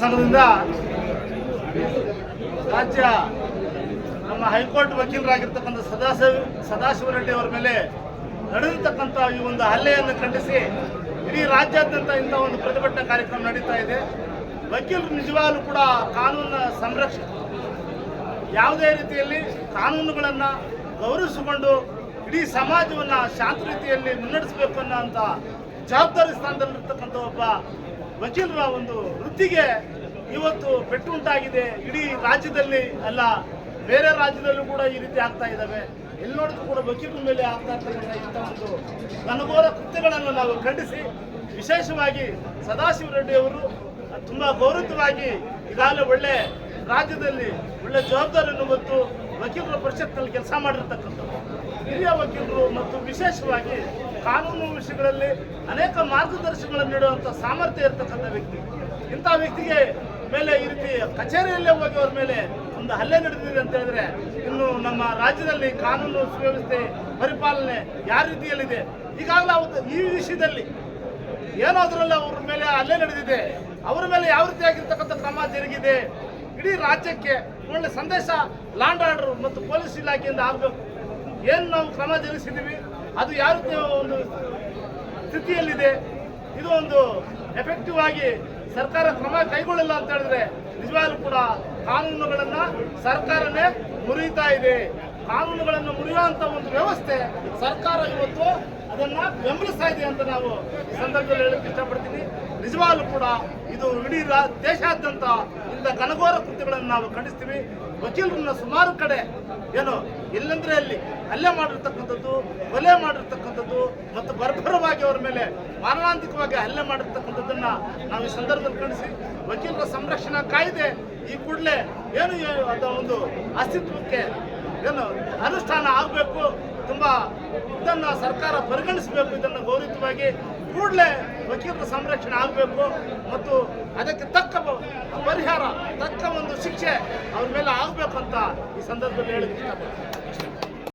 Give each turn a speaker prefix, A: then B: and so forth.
A: ಸಂಘದಿಂದ ರಾಜ್ಯ ನಮ್ಮ ಹೈಕೋರ್ಟ್ ವಕೀಲರಾಗಿರ್ತಕ್ಕಂಥ ಸದಾಶಿವ ಸದಾಶಿವ ರೆಡ್ಡಿ ಅವರ ಮೇಲೆ ನಡೆದಿರ್ತಕ್ಕಂಥ ಈ ಒಂದು ಹಲ್ಲೆಯನ್ನು ಖಂಡಿಸಿ ಇಡೀ ರಾಜ್ಯಾದ್ಯಂತ ಇಂಥ ಒಂದು ಪ್ರತಿಭಟನಾ ಕಾರ್ಯಕ್ರಮ ನಡೀತಾ ಇದೆ. ವಕೀಲರು ನಿಜವಾಗಲೂ ಕೂಡ ಕಾನೂನಿನ ಸಂರಕ್ಷಣೆ ಯಾವುದೇ ರೀತಿಯಲ್ಲಿ ಕಾನೂನುಗಳನ್ನು ಗೌರವಿಸಿಕೊಂಡು ಇಡೀ ಸಮಾಜವನ್ನು ಶಾಂತ ರೀತಿಯಲ್ಲಿ ಮುನ್ನಡೆಸಬೇಕು ಅಂತ ಜವಾಬ್ದಾರಿ ಸ್ಥಾನದಲ್ಲಿರ್ತಕ್ಕಂಥ ಒಬ್ಬ ವಕೀಲರ ಒಂದು ವೃತ್ತಿಗೆ ಇವತ್ತು ಪೆಟ್ಟು ಉಂಟಾಗಿದೆ. ಇಡೀ ರಾಜ್ಯದಲ್ಲಿ ಅಲ್ಲ, ಬೇರೆ ರಾಜ್ಯದಲ್ಲೂ ಕೂಡ ಈ ರೀತಿ ಆಗ್ತಾ ಇದ್ದಾವೆ ಎಲ್ಲಿ ನೋಡಿದ್ರು ಕೂಡ ವಕೀಲರ ಮೇಲೆ ಆಗ್ತಾ ಇರ್ತಕ್ಕಂಥ ಇಂಥ ಒಂದು ಘನಘೋರ ಕೃತ್ಯಗಳನ್ನು ನಾವು ಖಂಡಿಸಿ, ವಿಶೇಷವಾಗಿ ಸದಾಶಿವ ರೆಡ್ಡಿ ಅವರು ತುಂಬ ಗೌರವವಾಗಿ ಈಗಾಗಲೇ ಒಳ್ಳೆ ರಾಜ್ಯದಲ್ಲಿ ಒಳ್ಳೆ ಜವಾಬ್ದಾರಿಯನ್ನು ಮತ್ತು ವಕೀಲರ ಪರಿಷತ್ನಲ್ಲಿ ಕೆಲಸ ಮಾಡಿರ್ತಕ್ಕಂಥದ್ದು. ಹಿರಿಯ ವಕೀಲರು ಮತ್ತು ವಿಶೇಷವಾಗಿ ಕಾನೂನು ವಿಷಯಗಳಲ್ಲಿ ಅನೇಕ ಮಾರ್ಗದರ್ಶನಗಳನ್ನು ನೀಡುವಂಥ ಸಾಮರ್ಥ್ಯ ಇರತಕ್ಕಂಥ ವ್ಯಕ್ತಿ. ಇಂಥ ವ್ಯಕ್ತಿಗೆ ಮೇಲೆ ಈ ರೀತಿ ಕಚೇರಿಯಲ್ಲೇ ಹೋಗಿ ಅವ್ರ ಮೇಲೆ ಒಂದು ಹಲ್ಲೆ ನಡೆದಿದೆ ಅಂತ ಹೇಳಿದ್ರೆ ಇನ್ನು ನಮ್ಮ ರಾಜ್ಯದಲ್ಲಿ ಕಾನೂನು ಸುವ್ಯವಸ್ಥೆ ಪರಿಪಾಲನೆ ಯಾವ ರೀತಿಯಲ್ಲಿದೆ? ಈಗಾಗಲೇ ಅವತ್ತು ಈ ವಿಷಯದಲ್ಲಿ ಏನಾದ್ರಲ್ಲಿ ಅವ್ರ ಮೇಲೆ ಹಲ್ಲೆ ನಡೆದಿದೆ. ಅವರ ಮೇಲೆ ಯಾವ ರೀತಿಯಾಗಿರ್ತಕ್ಕಂಥ ಕ್ರಮ ಜರುಗಿದೆ? ಇಡೀ ರಾಜ್ಯಕ್ಕೆ ಒಳ್ಳೆ ಸಂದೇಶ ಲಾಂಡ್ ಆರ್ಡರ್ ಮತ್ತು ಪೊಲೀಸ್ ಇಲಾಖೆಯಿಂದ ಆಗಬೇಕು. ಏನು ನಾವು ಕ್ರಮ ಜರುಗಿಸಿದ್ದೀವಿ? ಅದು ರೀತಿಯ ಒಂದು ಸ್ಥಿತಿಯಲ್ಲಿದೆ, ಇದು ಒಂದು ಎಫೆಕ್ಟಿವ್ ಆಗಿ ಸರ್ಕಾರ ಕ್ರಮ ಕೈಗೊಳ್ಳಲ್ಲ ಅಂತ ಹೇಳಿದ್ರೆ ನಿಜವಾಗ್ಲೂ ಕೂಡ ಕಾನೂನುಗಳನ್ನ ಸರ್ಕಾರನೇ ಮುರಿತಾ ಇದೆ. ಕಾನೂನುಗಳನ್ನು ಮುರಿಯುವಂತ ಒಂದು ವ್ಯವಸ್ಥೆ ಸರ್ಕಾರ ಇವತ್ತು ಅದನ್ನ ಬೆಂಬಲಿಸ್ತಾ ಇದೆ ಅಂತ ನಾವು ಈ ಸಂದರ್ಭದಲ್ಲಿ ಹೇಳಕ್ಕೆ ಇಷ್ಟಪಡ್ತೀನಿ. ನಿಜವಾಗ್ಲೂ ಕೂಡ ಇದು ಇಡೀ ದೇಶಾದ್ಯಂತ ಇಂಥ ಘನಘೋರ ಕೃತ್ಯಗಳನ್ನು ನಾವು ಖಂಡಿಸ್ತೀವಿ. ವಕೀಲರನ್ನ ಸುಮಾರು ಕಡೆ ಏನು, ಇಲ್ಲಂದ್ರೆ ಅಲ್ಲಿ ಹಲ್ಲೆ ಮಾಡಿರ್ತಕ್ಕಂಥದ್ದು, ಕೊಲೆ ಮಾಡಿರ್ತಕ್ಕಂಥದ್ದು ಮತ್ತು ಬರ್ಬರವಾಗಿ ಅವರ ಮೇಲೆ ಮಾರಣಾಂತಿಕವಾಗಿ ಹಲ್ಲೆ ಮಾಡಿರ್ತಕ್ಕಂಥದ್ದನ್ನ ನಾವು ಈ ಸಂದರ್ಭದಲ್ಲಿ ಖಂಡಿಸಿ ವಕೀಲರ ಸಂರಕ್ಷಣಾ ಕಾಯ್ದೆ ಈ ಕೂಡಲೇ ಏನು ಅಂತ ಒಂದು ಅಸ್ತಿತ್ವಕ್ಕೆ ಏನು ಅನುಷ್ಠಾನ ಆಗಬೇಕು ತುಂಬಾ ಇದನ್ನು ಸರ್ಕಾರ ಪರಿಗಣಿಸಬೇಕು, ಇದನ್ನು ಗೌರವಿತವಾಗಿ ಕೂಡಲೇ ವಕೀಲರ ಸಂರಕ್ಷಣೆ ಆಗಬೇಕು ಮತ್ತು ಅದಕ್ಕೆ ತಕ್ಕ ಪರಿಹಾರ, ತಕ್ಕ ಒಂದು ಶಿಕ್ಷೆ ಅವ್ರ ಮೇಲೆ ಆಗಬೇಕು ಅಂತ ಈ ಸಂದರ್ಭದಲ್ಲಿ ಇಷ್ಟಪಡ್ತೀನಿ.